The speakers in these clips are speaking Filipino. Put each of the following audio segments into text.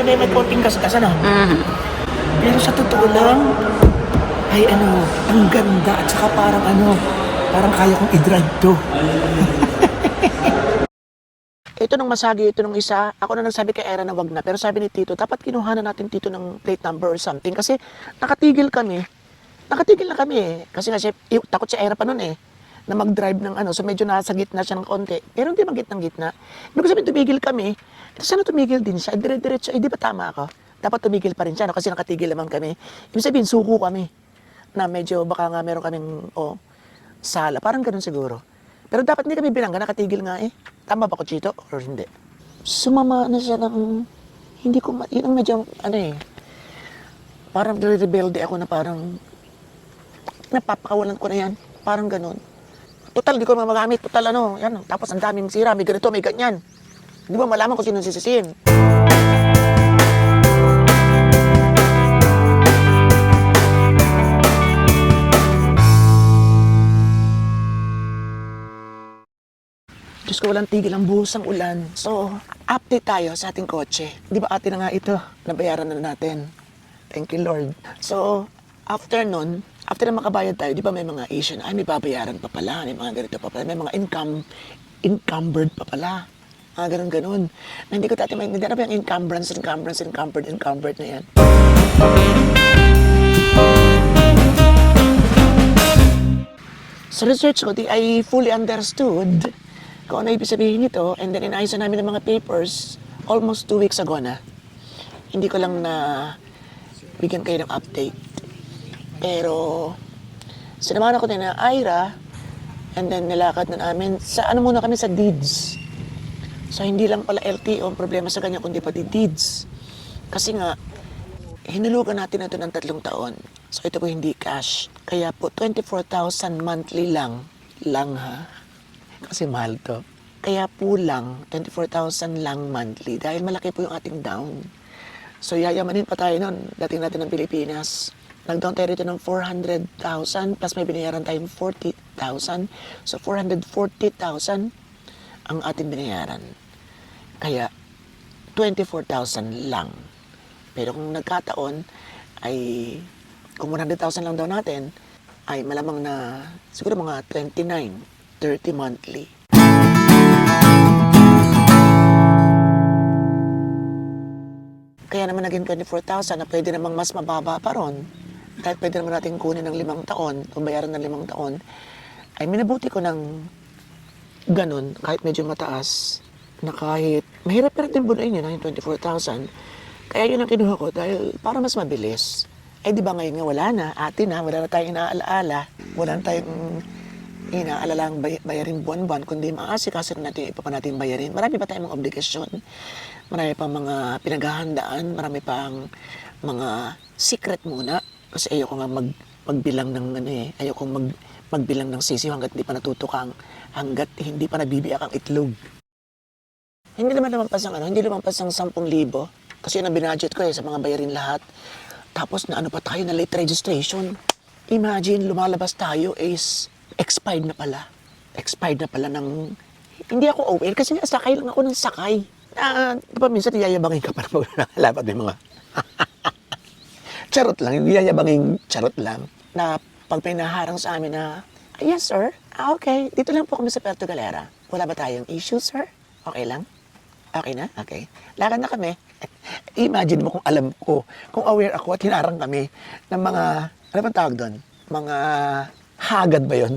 Pero may may konting gas-gas, ano? Mhm. Pero sa totoo lang, ay ano, ang ganda at saka parang ano, parang kaya kong i-drive to. ito nung masagi, ito nung isa, ako na nagsabi kay Era na wag na. Pero sabi ni Tito, dapat kinuha na natin Tito ng plate number or something. Kasi nakatigil kami. Nakatigil na kami eh. Kasi nga siya, takot si Era pa nun eh na mag-drive ng ano. So medyo nasa gitna siya ng konti. Pero hindi magitnang gitna. Ibig sabihin tumigil kami. Sana tumigil din siya. Dire-diretso. Eh, di ba tama ako? Dapat tumigil pa rin siya. No? Kasi nakatigil naman kami. Ibig sabihin, suko kami. Na medyo baka nga meron kaming, oh, sala. Parang ganun siguro. Pero dapat hindi kami binangga. Nakatigil nga eh. Tama ba ko, Chito? Or hindi? Sumama na siya ng... Hindi ko... Ma- yun ang medyo, ano eh. Parang rebelde ako na parang... Napapakawalan ko na yan. Parang ganun. Total, di ko magamit. Total, ano, yan. Tapos ang daming sira. May ganito, may ganyan. Hindi mo malaman kung sino sisisihin. Diyos ko, walang tigil ang buhos ang ulan. So, update tayo sa ating kotse. Di ba atin na nga ito? Nabayaran na natin. Thank you, Lord. So, after nun, after na makabayad tayo, di ba may mga Asian, ay may babayaran pa pala, may mga ganito pa pala, may mga income, encumbered pa pala. Mga ganun-ganun. Na hindi ko dati maintindihan. Ano ba yung encumbrance, encumbrance, encumbered, encumbered na yan? Sa research ko, di I fully understood kung ano ibig sabihin nito and then inayos na namin ng mga papers almost two weeks ago na. Hindi ko lang na bigyan kayo ng update. Pero sinamahan ako din na Ira and then nilakad na namin sa ano muna kami sa deeds. So hindi lang pala LTO ang problema sa kanya kundi pati deeds. Kasi nga hinulugan natin ito ng tatlong taon. So ito po hindi cash. Kaya po 24,000 monthly lang. Lang ha. Kasi mahal to. Kaya po lang 24,000 lang monthly dahil malaki po yung ating down. So yayamanin pa tayo nun. Dating natin ng Pilipinas. Nag-down tayo rito ng 400,000 plus may binayaran tayong 40,000. So 440,000 ang ating binayaran. Kaya 24,000 lang. Pero kung nagkataon ay kung 100,000 lang daw natin ay malamang na siguro mga 29, 30 monthly. Kaya naman naging 24,000 na pwede namang mas mababa pa ron. Dahil pwede naman natin kunin ng limang taon, o bayaran ng limang taon, ay minabuti ko ng ganun, kahit medyo mataas, na kahit mahirap pa rin din bunuin yun, yung 24,000. Kaya yun ang kinuha ko dahil para mas mabilis. Eh di ba ngayon nga wala na, atin na, wala na tayong inaalaala, wala na tayong inaalalang bay- bayarin buwan-buwan, kundi maasikaso na natin, ipa pa natin bayarin. Marami pa tayong mga obligasyon, marami pa mga pinaghahandaan, marami pang mga secret muna. Kasi ayoko nga mag, magbilang ng ano eh, ayoko mag, magbilang ng sisiw hanggat hindi pa natutukang, hanggat hindi pa nagbibiyak ang itlog. Hindi naman lumampas ang ano, hindi lumampas ang 10,000. Kasi yun ang binudget ko eh, sa mga bayarin lahat. Tapos na ano pa tayo na late registration. Imagine, lumalabas tayo is expired na pala. Expired na pala ng... Hindi ako OL kasi nga sakay lang ako ng sakay. Ah, di ba minsan niyayabangin ka pa na maglalabag may mga... charot lang, niyayabangin charot lang. Na pag may naharang sa amin na, "Ah, yes sir, ah, okay, dito lang po kami sa Puerto Galera. Wala ba tayong issue sir? Okay lang? Okay na? Okay. Lakad na kami. Imagine mo kung alam ko, kung aware ako at hinarang kami ng mga, ano bang tawag doon? Mga hagad ba yon?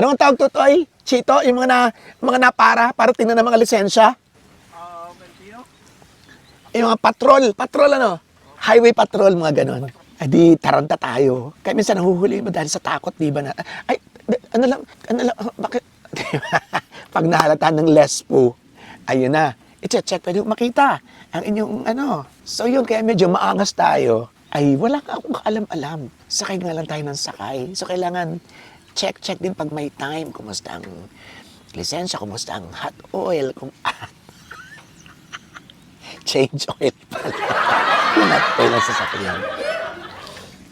Ano ang tawag to, Toy? Chito? Yung mga, na, mga napara para tingnan ng mga lisensya? Yung mga patrol. Patrol ano? Highway patrol, mga ganon. Adi, taranta tayo. Kaya minsan nahuhuli mo dahil sa takot, di ba na? Ay, ano lang, ano lang, oh, bakit? Pag nahalata ng lespo, ayun na, i-check, pwede makita ang inyong ano. So yun, kaya medyo maangas tayo. Ay, wala ka akong kaalam-alam. Sakay nga lang tayo ng sakay. So kailangan check-check din pag may time. Kumusta ang lisensya, kumusta ang hot oil, kung change oil pala. Yung hot oil ang sasakyan.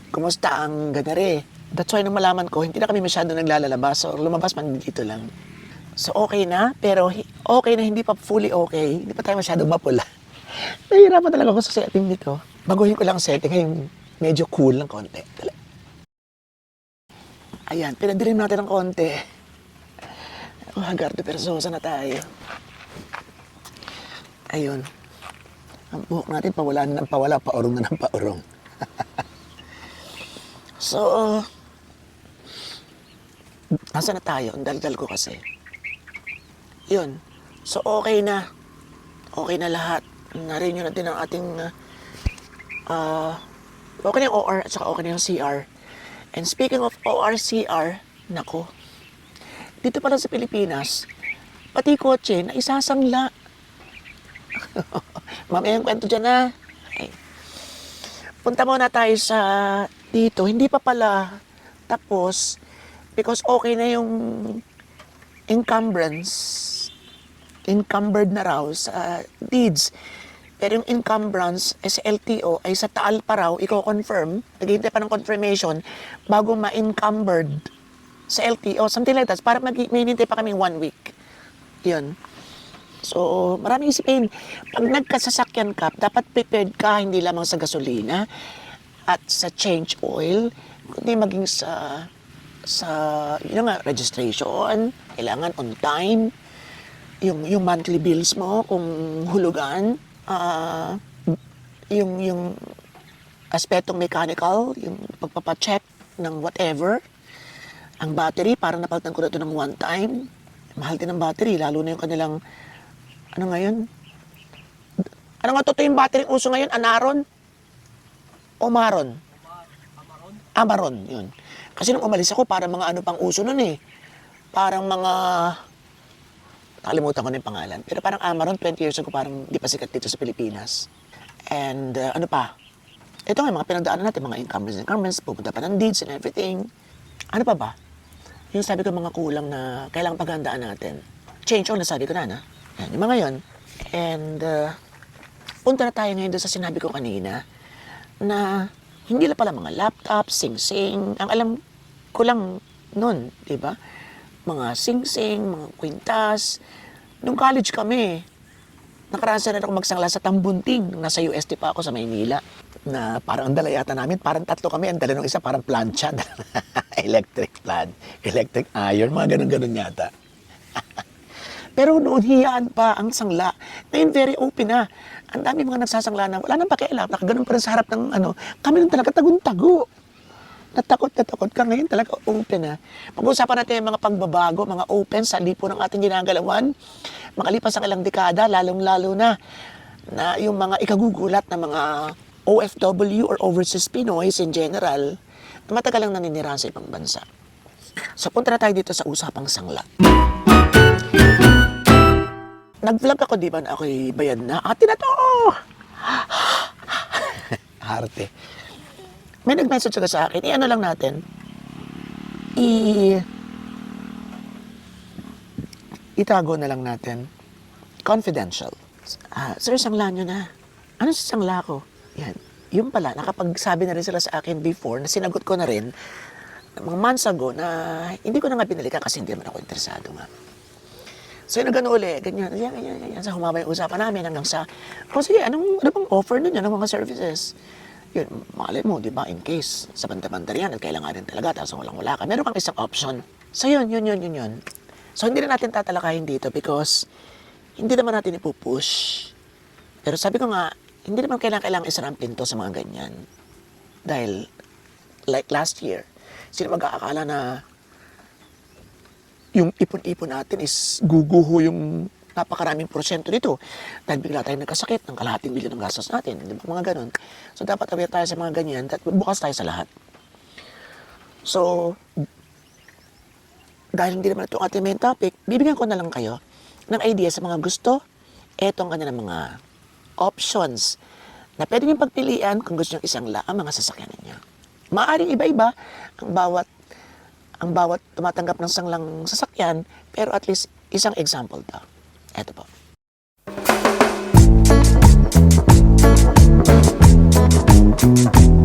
Kumusta ang ganare? That's why nung malaman ko, hindi na kami masyado naglalalabas. So, lumabas man dito lang. So, okay na. Pero okay na, hindi pa fully okay. Hindi pa tayo masyado mapula. Nahihirapan talaga ako sa setting nito. Baguhin ko lang ang setting ngayong medyo cool ng konti. Ayan, pinadilim natin ng konti. Oh, Hagardo Persosa na tayo. Ayun. Ang buhok natin pawala na ng pawala, paurong na ng paurong. so, nasa na tayo? Ang daldal ko kasi. Yun. So, okay na. Okay na lahat. Narinig natin ang ating uh, ah, okay na yung OR at saka okay na yung CR. And speaking of OR, CR, nako, dito pala sa Pilipinas, pati kotse na isasangla. Mamaya yung kwento dyan na. Ay. Punta muna tayo sa dito. Hindi pa pala tapos because okay na yung encumbrance encumbered na raw sa deeds. Pero yung encumbrance eh, sa LTO ay sa taal pa raw, i-confirm, naghihintay pa ng confirmation bago ma-encumbered sa LTO, something like that. Para mag may pa kami one week. Yun. So, maraming isipin. Pag nagkasasakyan ka, dapat prepared ka hindi lamang sa gasolina at sa change oil, kundi maging sa sa yun nga, registration, kailangan on time, yung yung monthly bills mo kung hulugan, ah, yung yung aspetong mechanical, yung pagpapacheck ng whatever, ang battery, para napalitan ko na ito ng one time. Mahal din ang battery, lalo na yung kanilang, ano ngayon? Ano nga totoo yung battery uso ngayon? Anaron? O Maron? Amaron, yun. Kasi nung umalis ako, parang mga ano pang uso nun eh. Parang mga, nakalimutan ko na yung pangalan. Pero parang Amaron, 20 years ago, parang di pa sikat dito sa Pilipinas. And uh, ano pa? Ito nga, mga pinagdaanan natin, mga incumbents, incumbents, pupunta pa ng deeds and everything. Ano pa ba? Yung sabi ko mga kulang na kailangang paghandaan natin. Change all, nasabi ko na na. Yan, yung mga yon. And uh, punta na tayo ngayon doon sa sinabi ko kanina na hindi lang pala mga laptop, sing-sing. Ang alam ko lang nun, di ba? Mga sing-sing, mga kwintas. Nung college kami, nakarasan na ako magsangla sa Tambunting. Nasa UST pa ako sa Maynila. Na parang ang dala yata namin, parang tatlo kami. Ang dala ng isa, parang plancha. electric plan, electric iron, mga ganun-ganun yata. Pero noon, hiyaan pa ang sangla. Ngayon, very open na. Ang dami mga nagsasangla na wala nang pakialam. Nakaganon pa rin sa harap ng ano. Kami nung talaga tagun-tago. Natakot na takot ka ngayon talaga open na. Pag-uusapan natin yung mga pagbabago, mga open sa lipo ng ating ginagalawan. Makalipas ang ilang dekada, lalong-lalo na na yung mga ikagugulat na mga OFW or overseas Pinoys in general na matagal lang naninirahan sa ibang bansa. So punta na tayo dito sa usapang sangla. Nag-vlog ako, di ba, na ako'y bayad na. Ate na to! Harte. May nag-message ka sa akin, i-ano lang natin, i... itago na lang natin, confidential. Ah, sir, sangla nyo na. Ano sa sangla ko? Yan. Yung pala, nakapagsabi na rin sila sa akin before, na sinagot ko na rin, mga months ago, na hindi ko na nga binalikan kasi hindi naman ako interesado nga. So, yun gano'n uli, ganyan, ganyan, ganyan, ganyan. Sa humaba yung usapan namin hanggang sa, oh sige, anong, ano bang offer nun yan, ng mga services? Yun, malay mo, di ba, in case, sa banda-banda yan, at kailangan din talaga, tapos walang wala ka, meron kang isang option. So, yun, yun, yun, yun, yun. So, hindi na natin tatalakayin dito because hindi naman natin ipupush. Pero sabi ko nga, hindi naman kailangan kailangan isara ang pinto sa mga ganyan. Dahil, like last year, sino mag-aakala na yung ipon-ipon natin is guguho yung napakaraming porsyento nito. Dahil bigla tayong nagkasakit ng kalahating bilyon ng gastos natin. Di ba? Mga ganun. So, dapat aware tayo sa mga ganyan at bukas tayo sa lahat. So, dahil hindi naman ito ang ating main topic, bibigyan ko na lang kayo ng idea sa mga gusto. Eto ang kanilang mga options na pwede niyong pagpilian kung gusto niyong isang la ang mga sasakyan ninyo. Maaring iba-iba ang bawat ang bawat tumatanggap ng sanglang sasakyan, pero at least isang example to. Eto po. Ayan.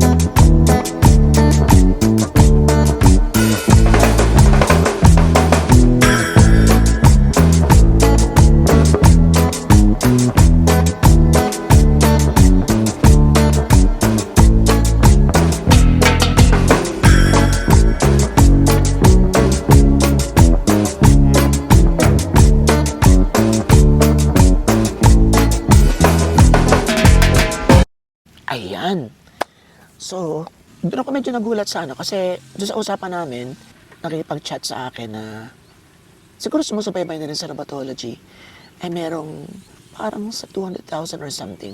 Doon ako medyo nagulat sa ano, kasi doon sa usapan namin, nakikipag-chat sa akin na siguro sumusubaybay na rin sa Robotology, ay merong parang sa 200,000 or something.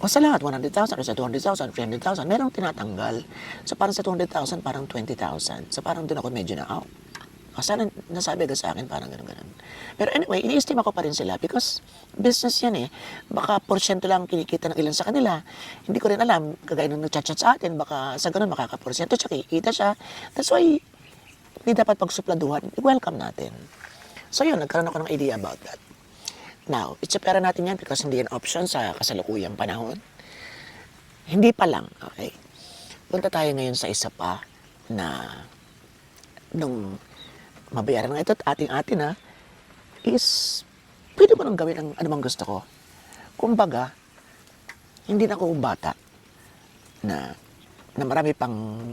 O sa lahat, 100,000 or sa 200,000, 300,000, merong tinatanggal. So parang sa 200,000, parang 20,000. So parang doon ako medyo na, oh, oh, sana nasabi agad sa akin, parang gano'n gano'n. Pero anyway, ini-estima ko pa rin sila because business yan eh. Baka porsyento lang kinikita ng ilan sa kanila. Hindi ko rin alam, kagaya nung nag-chat-chat sa atin, baka sa ganun makakaporsyento siya, kikita siya. That's why, hindi dapat pagsupladuhan, welcome natin. So yun, nagkaroon ako ng idea about that. Now, itsapera natin yan because hindi yan option sa kasalukuyang panahon. Hindi pa lang, okay? Punta tayo ngayon sa isa pa na nung mabayaran nga ito at ating-atin ha, is pwede ko nang gawin ang anumang gusto ko. Kumbaga, hindi na ako bata na, na marami pang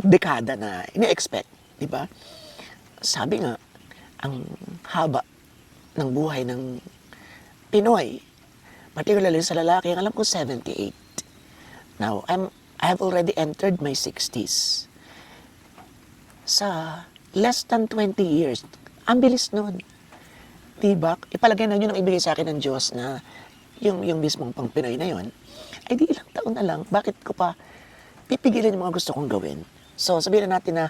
dekada na ini-expect, di ba? Sabi nga, ang haba ng buhay ng Pinoy, particularly sa lalaki, ang alam ko 78. Now, I'm, I have already entered my 60s. Sa less than 20 years, ang bilis nun. Diba? Ipalagay na yun ang ibigay sa akin ng Diyos na yung, yung mismong pang Pinoy na yun. Ay di ilang taon na lang, bakit ko pa pipigilan yung mga gusto kong gawin? So, sabihin na natin na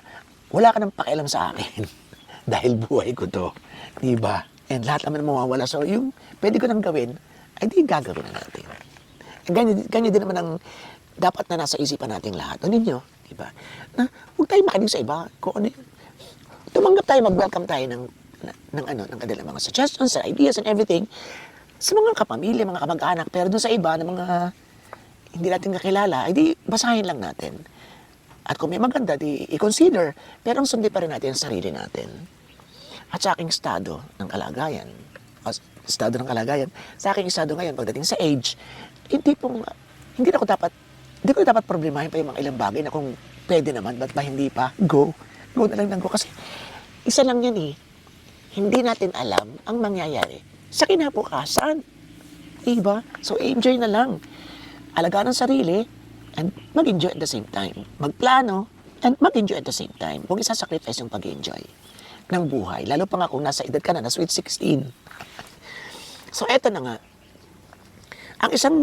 wala ka nang pakialam sa akin dahil buhay ko to. Diba? And lahat naman mawawala. So, yung pwede ko nang gawin, ay di gagawin na natin. Ganyan, ganyan din naman ang dapat na nasa isipan nating lahat. O ninyo, di ba? Na huwag tayo makinig sa iba. Kung ano yun. Tumanggap tayo, mag-welcome tayo ng, ng, ng ano, ng kanilang mga suggestions, and ideas, and everything sa mga kapamilya, mga kamag-anak. Pero doon sa iba, ng mga hindi natin kakilala, ay di basahin lang natin. At kung may maganda, di i-consider. Pero ang sundin pa rin natin ang sarili natin. At sa aking estado ng kalagayan, estado ng kalagayan, sa aking estado ngayon, pagdating sa age, hindi pong, hindi na ako dapat, hindi ko dapat problemahin pa yung mga ilang bagay na kung pwede naman, ba't ba hindi pa? Go. Go na lang ng go. Kasi isa lang yan eh. Hindi natin alam ang mangyayari sa kinabukasan. Diba? So, enjoy na lang. Alagaan ang sarili and mag-enjoy at the same time. Magplano and mag-enjoy at the same time. Huwag isasacrifice yung pag-enjoy ng buhay. Lalo pa nga kung nasa edad ka na, na sweet 16. So, eto na nga. Ang isang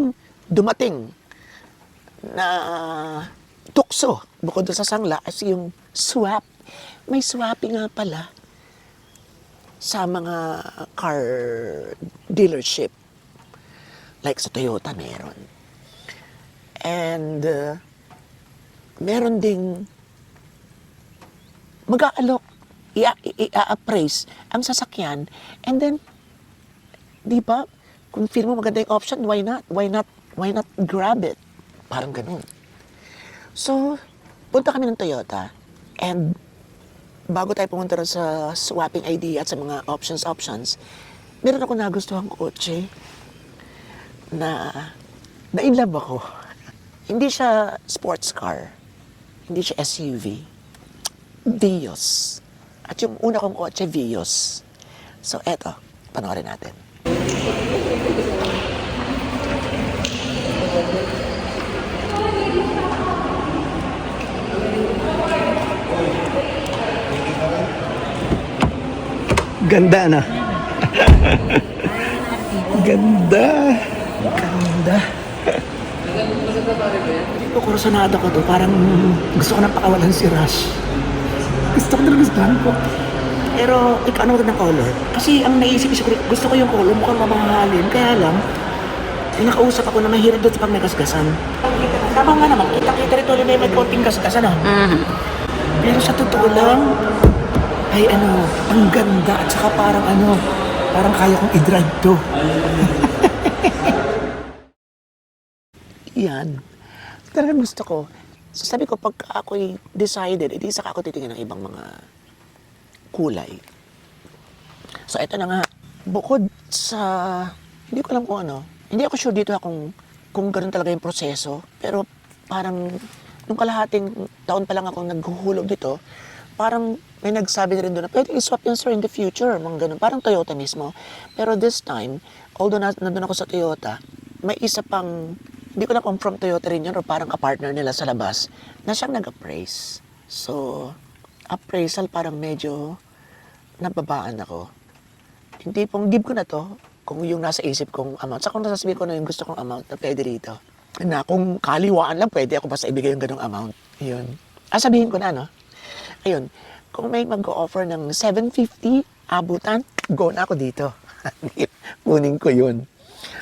dumating na tukso bukod sa sangla as yung swap. May swapping nga pala sa mga car dealership. Like sa Toyota meron. And uh, meron ding mag-aalok, i-appraise ang sasakyan and then di ba kung feel mo maganda yung option why not why not why not grab it parang ganun so punta kami ng Toyota and bago tayo pumunta sa swapping ID at sa mga options options meron ako nagustuhan kotse na na in love ako hindi siya sports car hindi siya SUV Vios. At yung una kong kotse, Vios. So, eto, panoorin natin. Ganda na. Ganda. Ganda. Hindi ko kursunado ko to. Parang gusto ko na pakawalan si Rush. Gusto ko talaga gustuhan ko. Pero, ikaw ano ng color? Kasi ang naisip ko, gusto ko yung color, mukhang mamahalin. Kaya lang, yung nakausap ako na mahirap doon sa pag may gasgasan. Tama nga naman, kita-kita rito ulit may may konting gasgasan ah. Pero sa totoo lang, ay ano, ang ganda at saka parang ano, parang kaya kong i-drive to. Yan. Talagang gusto ko. So sabi ko, pag ako'y decided, edi saka ako titingin ng ibang mga kulay. So eto na nga, bukod sa, hindi ko alam kung ano, hindi ako sure dito ha kung, kung ganun talaga yung proseso, pero parang nung kalahating taon pa lang ako naghuhulog dito, parang may nagsabi na rin doon na pwede i-swap yan sir in the future, mga ganun. Parang Toyota mismo. Pero this time, although na, nandun ako sa Toyota, may isa pang hindi ko na kung from Toyota rin yun or parang kapartner nila sa labas, na siyang nag-appraise. So, appraisal parang medyo nababaan ako. Hindi pong give ko na to kung yung nasa isip kong amount. Sa kung nasasabihin ko na yung gusto kong amount na pwede rito. Na kung kaliwaan lang, pwede ako basta ibigay yung ganong amount. Yun. Ah, sabihin ko na, no? Ayun. Kung may mag-offer ng 750 abutan, go na ako dito. Kunin ko yun.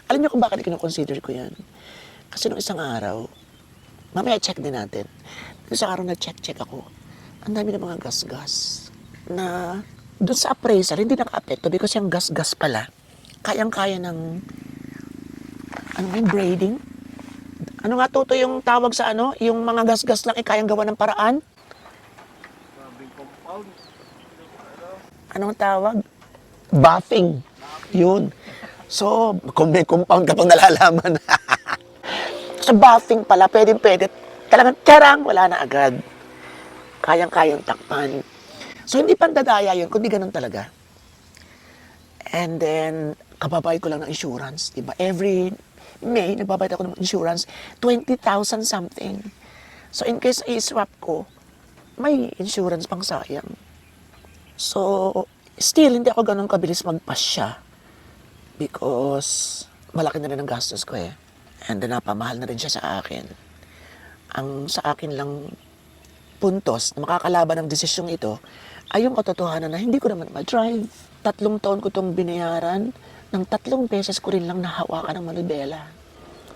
Alam niyo kung bakit kinoconsider ko yan? Kasi nung isang araw, mamaya check din natin. Nung isang araw na-check-check ako, ang dami ng mga gas-gas na doon sa appraisal, hindi naka-apekto because yung gas-gas pala, kayang-kaya ng ano yung braiding? Ano nga toto yung tawag sa ano? Yung mga gas-gas lang ay kayang gawa ng paraan? Anong tawag? Buffing. Yun. So, kung may compound ka pang nalalaman. sa buffing pala, pwede pwede. Talagang karang, wala na agad. Kayang-kayang takpan. So, hindi pandadaya yun, kundi ganun talaga. And then, kababayad ko lang ng insurance, di ba? Every May, nagbabayad ako ng insurance, 20,000 something. So, in case i-swap ko, may insurance pang sayang. So, still, hindi ako ganun kabilis magpasya. Because, malaki na rin ang gastos ko eh. And then, napamahal na rin siya sa akin. Ang sa akin lang puntos na makakalaban ng desisyong ito ay yung katotohanan na hindi ko naman ma-drive. Tatlong taon ko itong binayaran ng tatlong beses ko rin lang nahawakan ng manibela.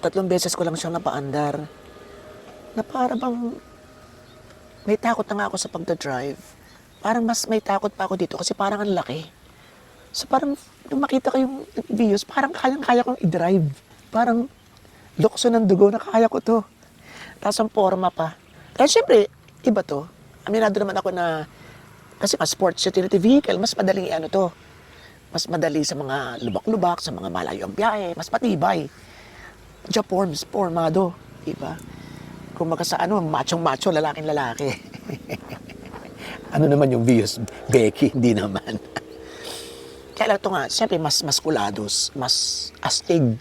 Tatlong beses ko lang siyang napaandar. Na para bang may takot na nga ako sa pagdadrive. Parang mas may takot pa ako dito kasi parang ang laki. So parang nung makita ko yung views, parang kayang-kaya kong i-drive. Parang lukso ng dugo na kaya ko to. Tapos ang forma pa. Kaya syempre, iba to. Aminado naman ako na kasi mas sports utility vehicle, mas madaling ano to. Mas madali sa mga lubak-lubak, sa mga malayo ang biyahe, mas matibay. Diya forms, formado. Diba? Kung maka sa ano, machong-macho, lalaking-lalaki. ano naman yung views? Becky, hindi naman. Kaya ito nga, siyempre mas maskulados, mas astig.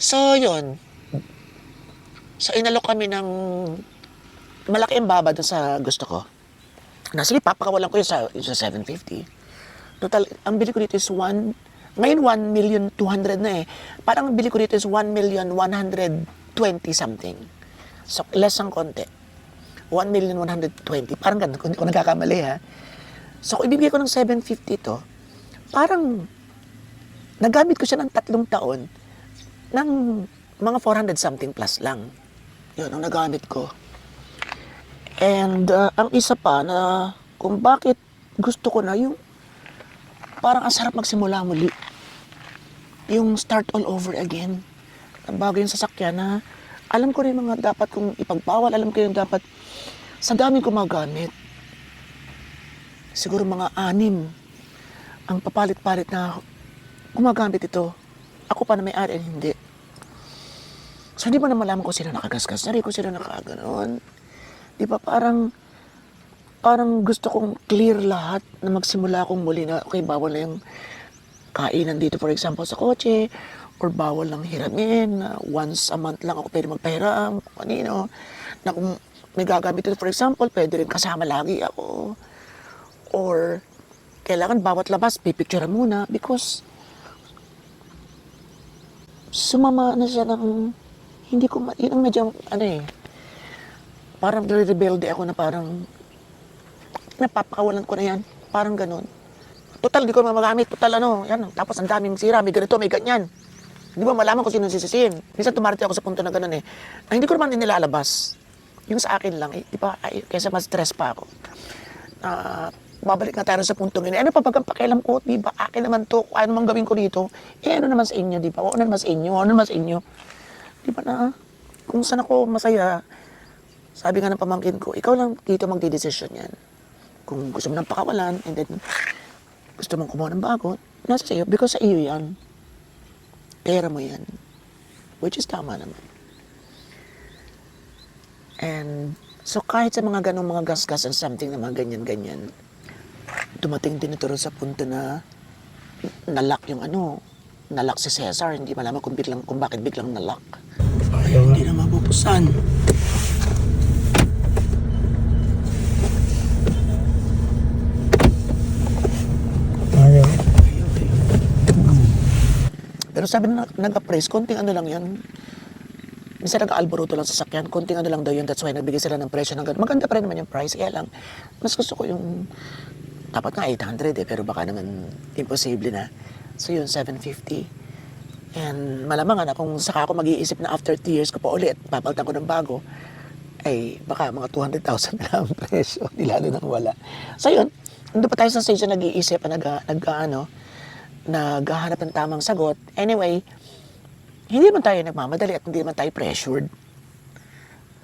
So, yun. So, inalok kami ng malaki ang baba dun sa gusto ko. Na sige, papakawalan ko yun sa, yun sa 750. Total, ang bili ko dito is 1, ngayon 1 million 200 na eh. Parang ang bili ko dito is 1 million 120 something. So, less ang konti. 1 million 120. Parang ganun, kung hindi nagkakamali ha. So, ibibigay ko ng 750 to, parang nagamit ko siya ng tatlong taon ng mga 400 something plus lang. Yun ang nagamit ko. And uh, ang isa pa na kung bakit gusto ko na yung parang ang sarap magsimula muli. Yung start all over again. Bago yung sasakyan na alam ko rin mga dapat kong ipagbawal, alam ko yung dapat sa dami ko magamit. Siguro mga anim ang papalit-palit na gumagamit ito. Ako pa na may-ari, hindi. So, hindi mo na malaman kung sino nakagasgas na rin, kung sino nakaganon. Di ba parang, parang gusto kong clear lahat na magsimula akong muli na, okay, bawal na yung kainan dito, for example, sa kotse, or bawal lang hiramin, na once a month lang ako pwede magpahiram, kanino, na kung may gagamit ito, for example, pwede rin kasama lagi ako. Or, kailangan bawat labas, pipicture muna, because sumama na siya ng hindi ko ma- yun ang medyo ano eh parang rebelde ako na parang napapakawalan ko na yan. Parang ganun. Total di ko magamit. Total ano yan tapos ang daming sira. May ganito may ganyan hindi ba malaman kung sino sisisihin minsan tumarite ako sa punto na ganun eh na hindi ko naman din nilalabas yung sa akin lang eh, di ba ay, kaysa mas stress pa ako Ah, babalik na tayo sa puntong yun. Eh, Ano pa pag pakialam ko, di ba? Akin naman to, ano man gawin ko dito, eh ano naman sa inyo, di ba? O ano naman sa inyo, ano naman sa inyo. Di ba na, kung saan ako masaya, sabi nga ng pamangkin ko, ikaw lang dito magdidesisyon yan. Kung gusto mo ng pakawalan, and then gusto mong kumuha ng bago, nasa sa'yo, because sa iyo yan. Pera mo yan. Which is tama naman. And so kahit sa mga ganong mga gas-gas and something na mga ganyan-ganyan, dumating din ito sa punto na nalak yung ano, nalock si Cesar. Hindi malaman kung, biglang, kung bakit biglang. Ayaw nga. Hindi na mapupusan. Pero sabi na nag-appraise, konting ano lang yan. Minsan nag-alboroto lang sa sakyan, konting ano lang daw yun. That's why nagbigay sila ng presyo ng ganun. Maganda pa rin naman yung price. Kaya lang, mas gusto ko yung, dapat nga 800 eh, pero baka naman imposible na. So yun, 750. And malamang na kung saka ako mag-iisip na after 2 years ko pa ulit, papalitan ko ng bago, ay baka mga 200,000 na ang presyo, di lalo nang wala. So yun, nandun pa tayo sa stage na nag-iisip, nag, nag, ano, naghahanap ng tamang sagot. Anyway, hindi man tayo nagmamadali at hindi man tayo pressured.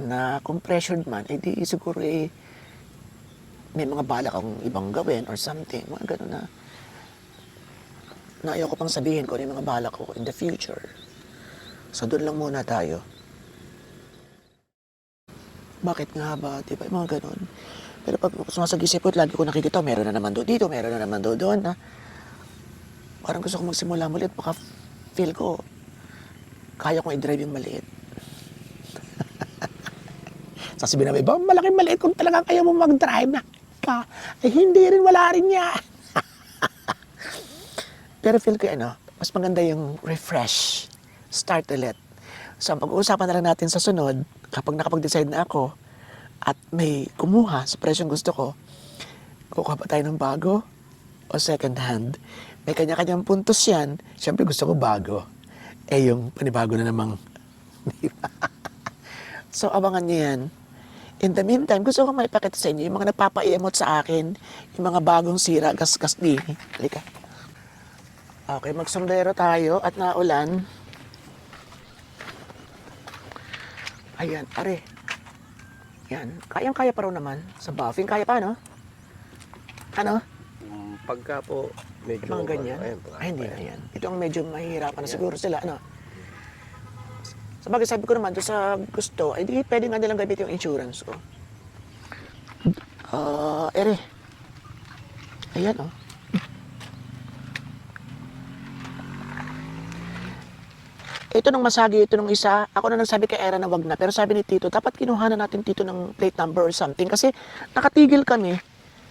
Na kung pressured man, eh di siguro eh, may mga balak akong ibang gawin or something. Mga ganun na na ayoko pang sabihin ko ano yung mga balak ko in the future. So doon lang muna tayo. Bakit nga ba? Di ba? Yung Mga ganun. Pero pag sumasag-isip ko, lagi ko nakikita, meron na naman doon dito, meron na naman doon doon. Na, parang gusto ko magsimula muli at baka feel ko, kaya kong i-drive yung maliit. Sasabihin na iba, malaking maliit kung talagang kaya mo mag-drive na ka. Eh, hindi rin, wala rin niya. Pero feel ko ano, mas maganda yung refresh. Start ulit. So, pag-uusapan na lang natin sa sunod, kapag nakapag-decide na ako at may kumuha sa presyong gusto ko, kukuha pa tayo ng bago o second hand. May kanya-kanyang puntos yan. Siyempre gusto ko bago. Eh yung panibago na namang, di ba? So, abangan niyo yan. In the meantime, gusto ko maipakita sa inyo yung mga nagpapa-emote sa akin, yung mga bagong sira, gas-gas di. Halika. Okay, magsombrero tayo at naulan. Ayan, are. Yan, kayang-kaya pa raw naman. Sa buffing, kaya pa, no? Ano? Pagka po medyo Mga ganyan? Ayun, po, Ay, hindi na yan. Ito ang medyo mahihirapan na siguro sila, ano? Sa bagay, sabi ko naman, doon sa gusto, ay di pwede nga nilang gamitin yung insurance ko. Ah, ere. Ayan, oh. Ito nung masagi, ito nung isa, ako na nagsabi kay Era na wag na. Pero sabi ni Tito, dapat kinuha na natin Tito ng plate number or something. Kasi nakatigil kami.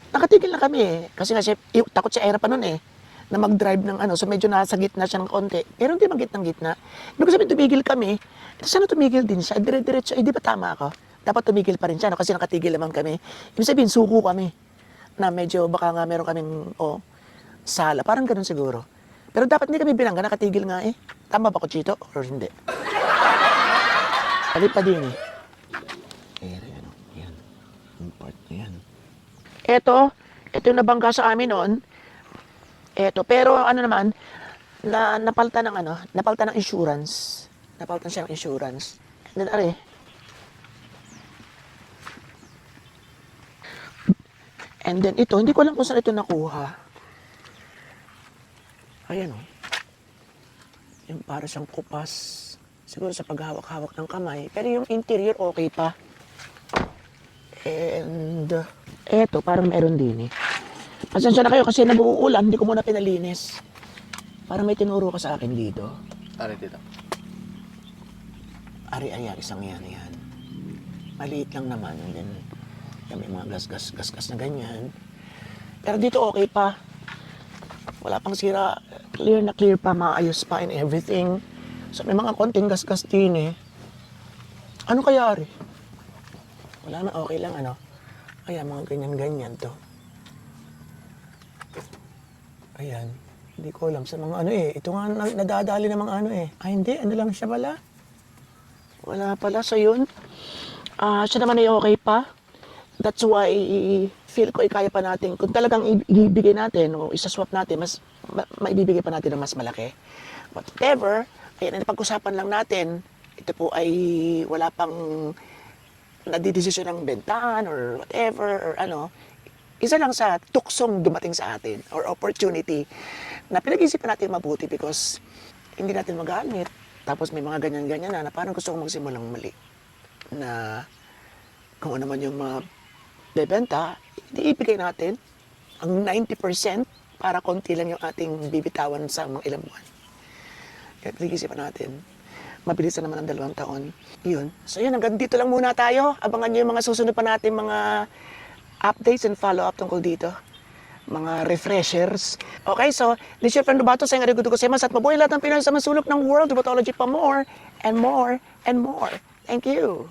Nakatigil na kami eh. Kasi nga, siya, i- takot si Era pa nun eh. Na mag-drive ng ano. So medyo nasa gitna siya ng konti. Pero hindi man gitnang gitna. Ibig sabihin, tumigil kami. Eh, sana tumigil din siya. Dire-diretso. Eh, di ba tama ako? Dapat tumigil pa rin siya. No? Kasi nakatigil naman kami. Ibig sabihin, suko kami. Na medyo baka nga meron kaming, oh, sala. Parang ganun siguro. Pero dapat hindi kami bilangga, nakatigil nga eh. Tama ba ko, Chito? Or hindi? Alip pa din eh. Ayan, ayan, oh. ayan. Yung part na yan. Eto, ito yung nabangga sa amin noon. Eto, pero ano naman, na napalta ng ano, napalta ng insurance. Napaltan siya ng insurance. And then, are, And then ito, hindi ko alam kung saan ito nakuha. Ayan o. Yung para siyang kupas. Siguro sa paghawak-hawak ng kamay. Pero yung interior okay pa. And uh, eto, parang meron din eh. Pasensya na kayo kasi nag-uulan, hindi ko muna pinalinis. Parang may tinuro ka sa akin dito. Ari dito. Ari, ayan, isang yan, yan. Maliit lang naman. And then, may mga gas-gas, gas-gas na ganyan. Pero dito okay pa. Wala pang sira. Clear na clear pa, maayos pa and everything. So, may mga konting gas-gas din eh. Ano kaya, Ari? Wala na, okay lang, ano? Ayan, mga ganyan-ganyan to. Ayan. Hindi ko alam sa mga ano eh. Ito nga na- nadadali ng mga ano eh. Ay, hindi. Ano lang siya pala? Wala pala. So, yun. Ah, siya naman ay okay pa. That's why feel ko ikaya pa natin. Kung talagang ibibigay natin o isa-swap natin, mas ma- maibibigay pa natin ng mas malaki. Whatever, ayan, napag-usapan lang natin. Ito po ay wala pang nadidesisyon ng bentahan or whatever or ano. Isa lang sa tuksong dumating sa atin or opportunity na pinag-isipan natin mabuti because hindi natin magamit. Tapos may mga ganyan-ganyan na, na parang gusto kong magsimulang mali. Na kung ano man yung mga bebenta, hindi ibigay natin ang 90% para konti lang yung ating bibitawan sa mga ilang buwan. Kaya pag-iisipan natin. Mabilis na naman ang dalawang taon. Yun. So yun, hanggang dito lang muna tayo. Abangan nyo yung mga susunod pa natin mga updates and follow-up tungkol dito. Mga refreshers. Okay, so this is your friend Rubato saying arigato gozaimasu at mabuhay lahat ng Pinoy sa masulok ng world. Rheumatology pa more and more and more. Thank you.